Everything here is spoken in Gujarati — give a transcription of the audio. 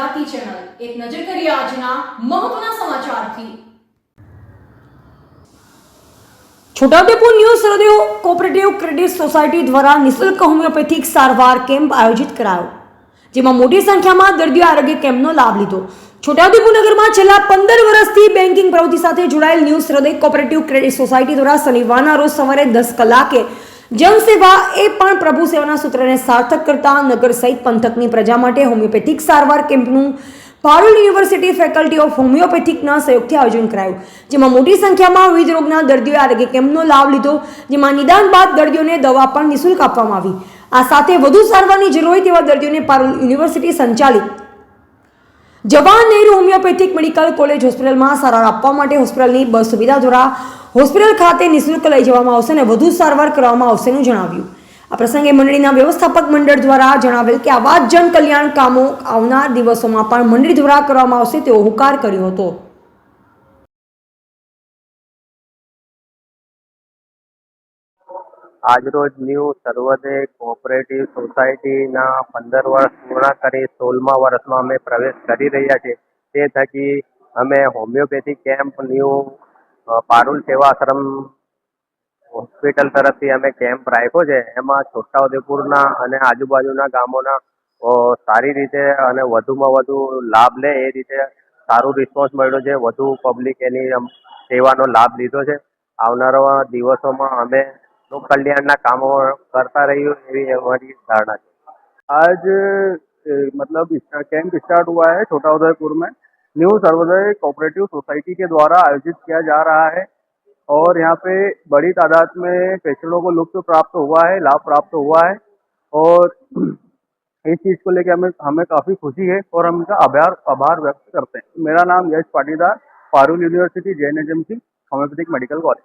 એક નજર કરીએ આજના મહત્વના સમાચારથી. Chhota Udepur new Sardev cooperative credit society દ્વારા નિઃશુલ્ક હોમિયોપેથિક સારવાર કેમ્પ આયોજિત કરાયો, જેમાં મોટી સંખ્યામાં દર્દીઓ આરોગ્ય કેમ્પનો લાભ લીધો. છોટાઉદેપુર નગરમાં છેલ્લા પંદર વર્ષથી બેન્કિંગ પ્રવૃત્તિ સાથે જોડાયેલ ન્યૂ હૃદય કોઓપરેટિવ ક્રેડિટ સોસાયટી દ્વારા શનિવારના રોજ સવારે દસ કલાકે જનસેવા એ પણ પ્રભુ સેવાના સૂત્રને સાર્થક કરતા નગર સહિત પંથકની પ્રજા માટે હોમિયોપેથિક સારવાર કેમ્પનું પારુલ યુનિવર્સિટી ફેકલ્ટી ઓફ હોમિયોપેથિકના સહયોગથી આયોજન કરાયું, જેમાં મોટી સંખ્યામાં વિવિધ રોગના દર્દીઓએ આરોગ્ય કેમ્પનો લાભ લીધો, જેમાં નિદાન બાદ દર્દીઓને દવા પણ નિઃશુલ્ક આપવામાં આવી. આ સાથે વધુ સારવારની જરૂર હોય તેવા દર્દીઓને પારુલ યુનિવર્સિટી સંચાલિત Jawahar Nehru homeopathic medical college હોસ્પિટલમાં સારવાર આપવા માટે હોસ્પિટલની બસ સુવિધા દ્વારા હોસ્પિટલ ખાતે નિઃશુલ્ક લઈ જવામાં આવશે અને વધુ સારવાર કરવામાં આવશેનું જણાવ્યું. આ પ્રસંગે મંડળીના વ્યવસ્થાપક મંડળ દ્વારા જણાવેલ કે આવા જન કલ્યાણ કામો આવનાર દિવસોમાં પણ મંડળી દ્વારા કરવામાં આવશે તેવો હુકાર કર્યો હતો. આજરોજ ન્યૂ સર્વોદય કોઓપરેટિવ સોસાયટીના પંદર વર્ષ પૂર્ણ કરી સોળમા વર્ષમાં અમે પ્રવેશ કરી રહ્યા છીએ. તે થકી અમે હોમિયોપેથી કેમ્પ ન્યૂ અ, પારુલ સેવાશ્રમ હોસ્પિટલ તરફથી અમે કેમ્પ રાખ્યો છે એમાં છોટાઉદેપુરના અને આજુબાજુના ગામોના અ, સારી રીતે અને વધુમાં વધુ લાભ લે એ રીતે સારું રિસ્પોન્સ મળ્યો છે વધુ પબ્લિક એની અમ, સેવાનો લાભ લીધો છે આવનારા દિવસોમાં અમે લોક કલ્યાણના કામો કરતા રહીએ એવી અમારી ધારણા છે आज ए, मतलब इसका कैंप स्टार्ट हुआ है छोटा उदयपुर में न्यू सर्वोदय कोऑपरेटिव सोसाइटी के द्वारा आयोजित किया जा रहा है और यहाँ पे बड़ी तादाद में पेशेंटों को लुप्त प्राप्त हुआ है, लाभ प्राप्त हुआ है और इस चीज़ को लेकर हमें हमें काफ़ी खुशी है और हम इनका आभार आभार व्यक्त करते हैं। मेरा नाम Yash Patidar, Parul university J N H M C homeopathic medical college.